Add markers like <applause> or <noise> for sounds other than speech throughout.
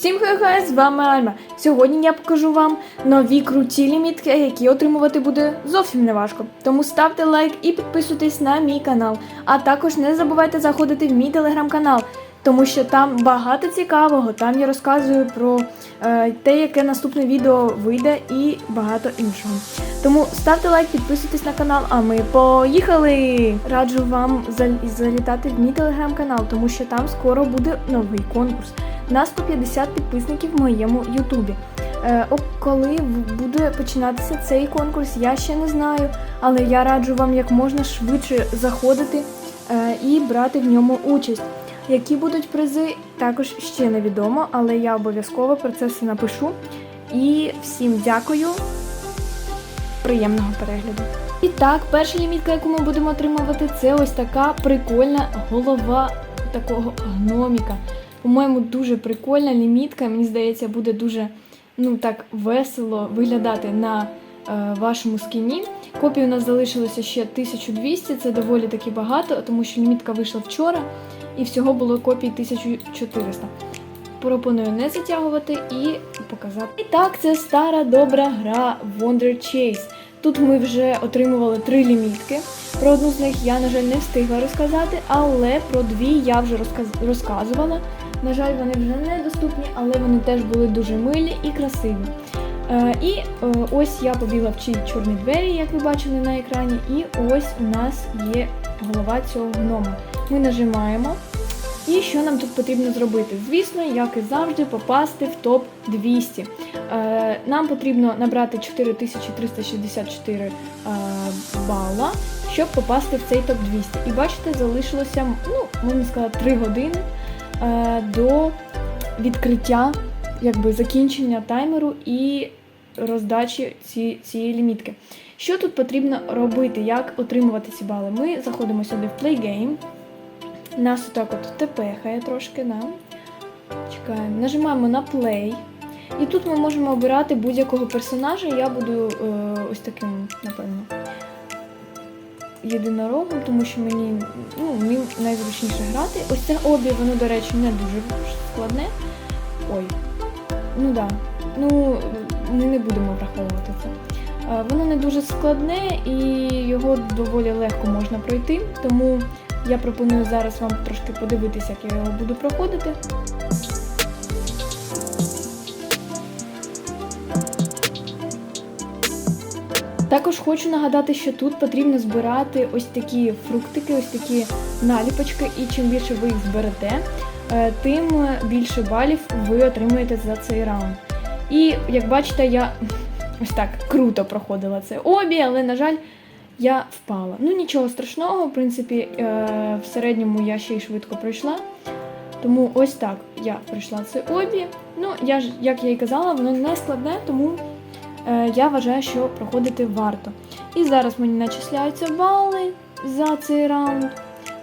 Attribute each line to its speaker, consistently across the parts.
Speaker 1: Всім хай з вами Альма. Сьогодні я покажу вам нові круті лімітки, які отримувати буде зовсім не важко. Тому ставте лайк і підписуйтесь на мій канал. А також не забувайте заходити в мій телеграм-канал, тому що там багато цікавого. Там я розказую про е, те, яке наступне відео вийде, і багато іншого. Тому ставте лайк, підписуйтесь на канал, а ми поїхали! Раджу вам залітати в мій телеграм-канал, тому що там скоро буде новий конкурс на 150 підписників в моєму Ютубі. Е, коли буде починатися цей конкурс, я ще не знаю, але я раджу вам як можна швидше заходити е, і брати в ньому участь. Які будуть призи, також ще невідомо, але я обов'язково про це все напишу. І всім дякую. Приємного перегляду. І так, перша лімітка, яку ми будемо отримувати, це ось така прикольна голова такого гноміка. По-моєму, дуже прикольна лімітка. Мені здається, буде дуже ну так весело виглядати на е, вашому скіні. Копій у нас залишилося ще 1200, це доволі таки багато, тому що лімітка вийшла вчора, і всього було копій 1400. Пропоную не затягувати і показати. І так, це стара добра гра Wonder Chase. Тут ми вже отримували три лімітки. Про одну з них я, на жаль, не встигла розказати, але про дві я вже розказ- розказувала. На жаль, вони вже недоступні, але вони теж були дуже милі і красиві. Е, і е, ось я побігла в чі чорні двері, як ви бачили на екрані, і ось у нас є голова цього гнома. Ми нажимаємо. І що нам тут потрібно зробити? Звісно, як і завжди, попасти в топ 200. Е, нам потрібно набрати 4364 е, бала, щоб попасти в цей топ 200. І бачите, залишилося, ну, можна сказати, 3 години до відкриття, якби закінчення таймеру і роздачі ці, цієї лімітки. Що тут потрібно робити? Як отримувати ці бали? Ми заходимо сюди в Play Game. Нас отак от тепехає трошки, да? Чекаємо. Нажимаємо на Play. І тут ми можемо обирати будь-якого персонажа. Я буду е, ось таким, напевно, єдинорогом, тому що мені ну, мені найзручніше грати. Ось це обі, воно, до речі, не дуже складне. Ой. Ну так. Да. Ну, ми не будемо враховувати це. Воно не дуже складне і його доволі легко можна пройти, тому я пропоную зараз вам трошки подивитися, як я його буду проходити. Також хочу нагадати, що тут потрібно збирати ось такі фруктики, ось такі наліпочки, і чим більше ви їх зберете, е, тим більше балів ви отримуєте за цей раунд. І як бачите, я <laughs> ось так круто проходила це обі, але, на жаль, я впала. Ну нічого страшного, в принципі, е, в середньому я ще й швидко пройшла. Тому ось так я пройшла це обі. Ну, я ж, як я і казала, воно не складне, тому я вважаю, що проходити варто. І зараз мені начисляються бали за цей раунд.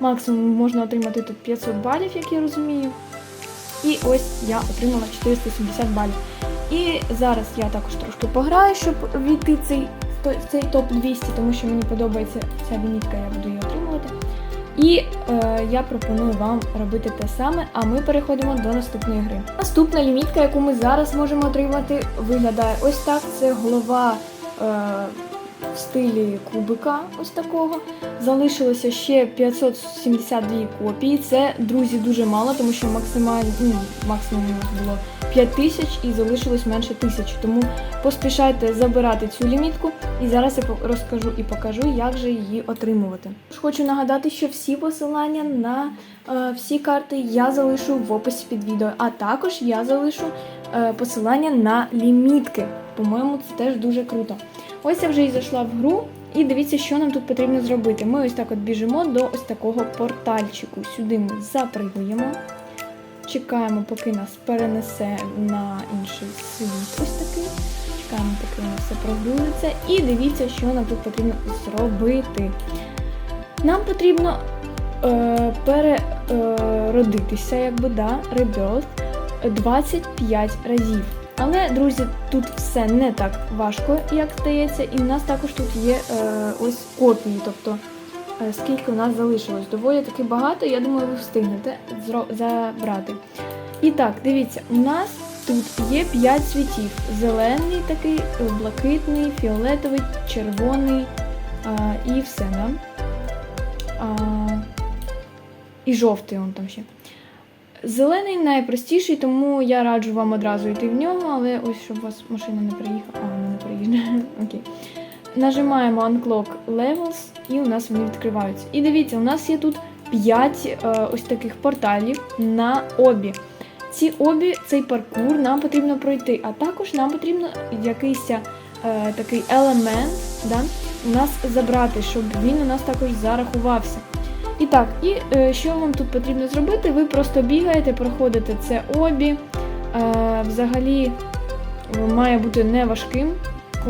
Speaker 1: Максимум можна отримати тут 500 балів, як я розумію. І ось я отримала 470 балів. І зараз я також трошки пограю, щоб війти в цей, цей топ 200, тому що мені подобається ця лімітка, я буду її. І е, я пропоную вам робити те саме, а ми переходимо до наступної гри. Наступна лімітка, яку ми зараз можемо отримати, виглядає ось так. Це голова е, в стилі кубика, ось такого. Залишилося ще 572 копії. Це, друзі, дуже мало, тому що максимально, ну, максимум було 5 тисяч і залишилось менше тисячі. Тому поспішайте забирати цю лімітку. І зараз я розкажу і покажу, як же її отримувати. Хочу нагадати, що всі посилання на е, всі карти я залишу в описі під відео, а також я залишу е, посилання на лімітки. По-моєму, це теж дуже круто. Ось я вже і зайшла в гру, і дивіться, що нам тут потрібно зробити. Ми ось так от біжимо до ось такого портальчику. Сюди ми запригуємо. Чекаємо, поки нас перенесе на інший світ. Ось такий. Чекаємо, поки воно все прогрузиться. І дивіться, що нам тут потрібно зробити. Нам потрібно е, переродитися, якби, да, rebuild 25 разів. Але, друзі, тут все не так важко, як здається, і в нас також тут є е, ось копії, тобто е, скільки у нас залишилось. Доволі таки багато, я думаю, ви встигнете забрати. І так, дивіться, у нас тут є 5 цвітів: зелений такий, блакитний, фіолетовий, червоний а, і все, да? І жовтий он там ще. Зелений найпростіший, тому я раджу вам одразу йти в нього, але ось щоб у вас машина не приїхала. А, вона не приїде. <laughs> Окей. Нажимаємо Unclock Levels і у нас вони відкриваються. І дивіться, у нас є тут 5 е, ось таких порталів на обі. Ці обі, цей паркур нам потрібно пройти, а також нам потрібно якийсь е, такий елемент да, у нас забрати, щоб він у нас також зарахувався. І так, і е, що вам тут потрібно зробити? Ви просто бігаєте, проходите це обі. Е, взагалі е, має бути неважким.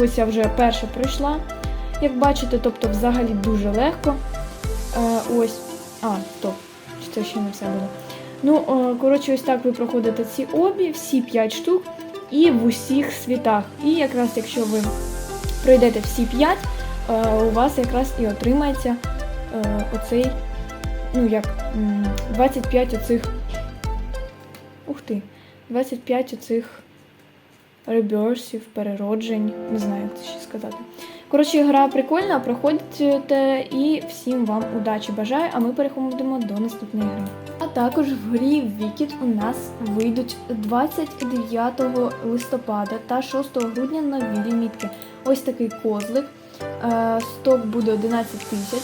Speaker 1: Ось я вже перша пройшла. Як бачите, тобто взагалі дуже легко. Е, ось. А, стоп. Це ще не все буде? Ну, е, коротше, ось так ви проходите ці обі, всі 5 штук, і в усіх світах. І якраз якщо ви пройдете всі 5, е, у вас якраз і отримається е, оцей, ну як, 25 оцих. Ух ти, 25 оцих реберсів, перероджень, не знаю, як це ще сказати. Коротше, гра прикольна, проходьте і всім вам удачі бажаю, а ми переходимо до наступної гри. А також в грі Вікіт у нас вийдуть 29 листопада та 6 грудня нові лімітки. Ось такий козлик. Е, Сток буде 11 тисяч.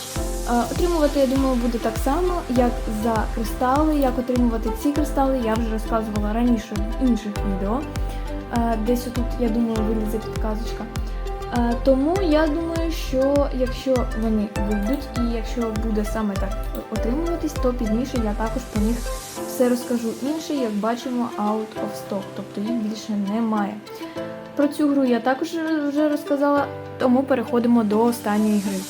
Speaker 1: Е, Отримувати, я думаю, буде так само, як за кристали. Як отримувати ці кристали, я вже розказувала раніше в інших відео. Е, Десь отут, я думаю, вилізе підказочка. Е, Тому я думаю, що якщо вони вийдуть і якщо буде саме так отримуватись, то пізніше я також про них все розкажу інше, як бачимо, out of stock, тобто їх більше немає. Про цю гру я також вже розказала, тому переходимо до останньої гри.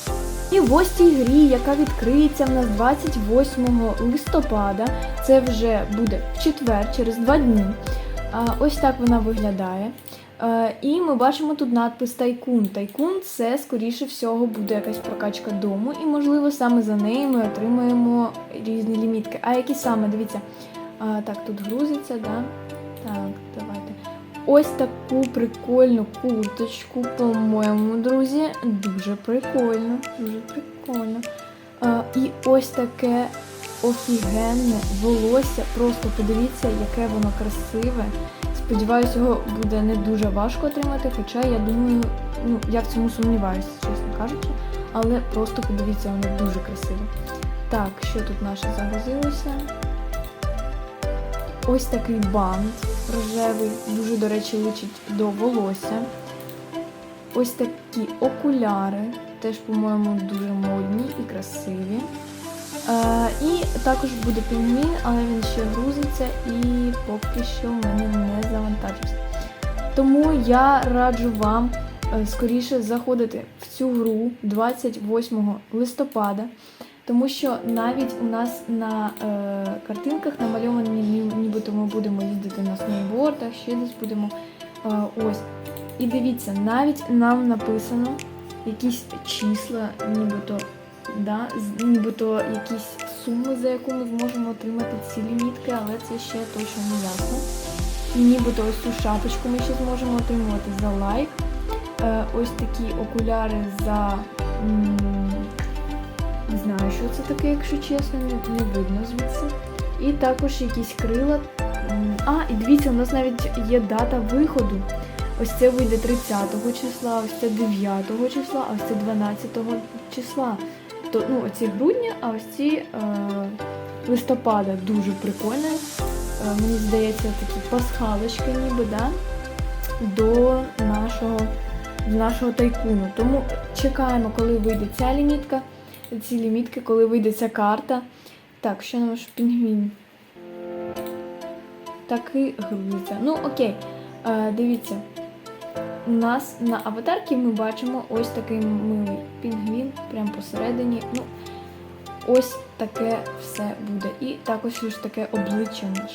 Speaker 1: І в ось цій грі, яка відкриється в нас 28 листопада, це вже буде в четвер, через два дні. Ось так вона виглядає. І ми бачимо тут надпис Тайкун. Тайкун це, скоріше всього, буде якась прокачка дому, і, можливо, саме за неї ми отримаємо різні лімітки. А які саме, дивіться, так, тут грузиться, да? Так, давайте. Ось таку прикольну курточку, по-моєму, друзі. Дуже прикольно, дуже прикольно. І ось таке офігенне волосся. Просто подивіться, яке воно красиве. Сподіваюсь, його буде не дуже важко отримати, хоча я думаю, ну я в цьому сумніваюся, чесно кажучи. Але просто подивіться, воно дуже красиве. Так, що тут наше загрузилося? Ось такий бант рожевий, дуже, до речі, личить до волосся. Ось такі окуляри, теж, по-моєму, дуже модні і красиві. Е, і також буде пінгвін, але він ще грузиться і поки що в мене не завантажився. Тому я раджу вам е, скоріше заходити в цю гру 28 листопада, тому що навіть у нас на е, картинках намальовані, нібито ми будемо їздити на сноубордах, ще десь будемо. Е, ось. І дивіться, навіть нам написано якісь числа, нібито да, нібито якісь суми, за яку ми зможемо отримати ці лімітки, але це ще точно не ясно. Нібито ось цю шапочку ми ще зможемо отримувати за лайк. Е, ось такі окуляри за. Не знаю, що це таке, якщо чесно, не видно звідси. І також якісь крила. А, і дивіться, у нас навіть є дата виходу. Ось це вийде 30 числа, ось це 9 числа, а ось це 12 числа. То, ну, оці грудня, а ось ці е, листопада дуже прикольні. Е, мені здається, такі пасхалочки ніби, да? до нашого, нашого тайкуну. Тому чекаємо, коли вийде ця лімітка, ці лімітки, коли вийде ця карта. Так, що наш пінгвін? Таки грузиться. Ну, окей, е, дивіться. У нас на аватарці ми бачимо ось такий милий пінгвін, прямо посередині. Ну, ось таке все буде. І також ж таке обличчя в нас.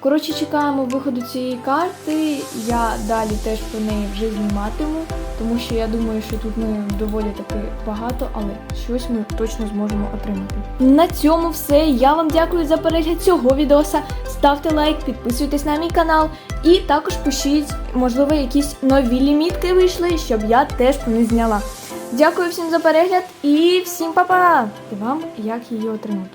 Speaker 1: Коротше, чекаємо виходу цієї карти. Я далі теж про неї вже зніматиму, тому що я думаю, що тут ми доволі таки багато, але щось ми точно зможемо отримати. На цьому все. Я вам дякую за перегляд цього відоса. Ставте лайк, підписуйтесь на мій канал і також пишіть, можливо, якісь нові лімітки вийшли, щоб я теж по них зняла. Дякую всім за перегляд і всім па-па! І вам як її отримати.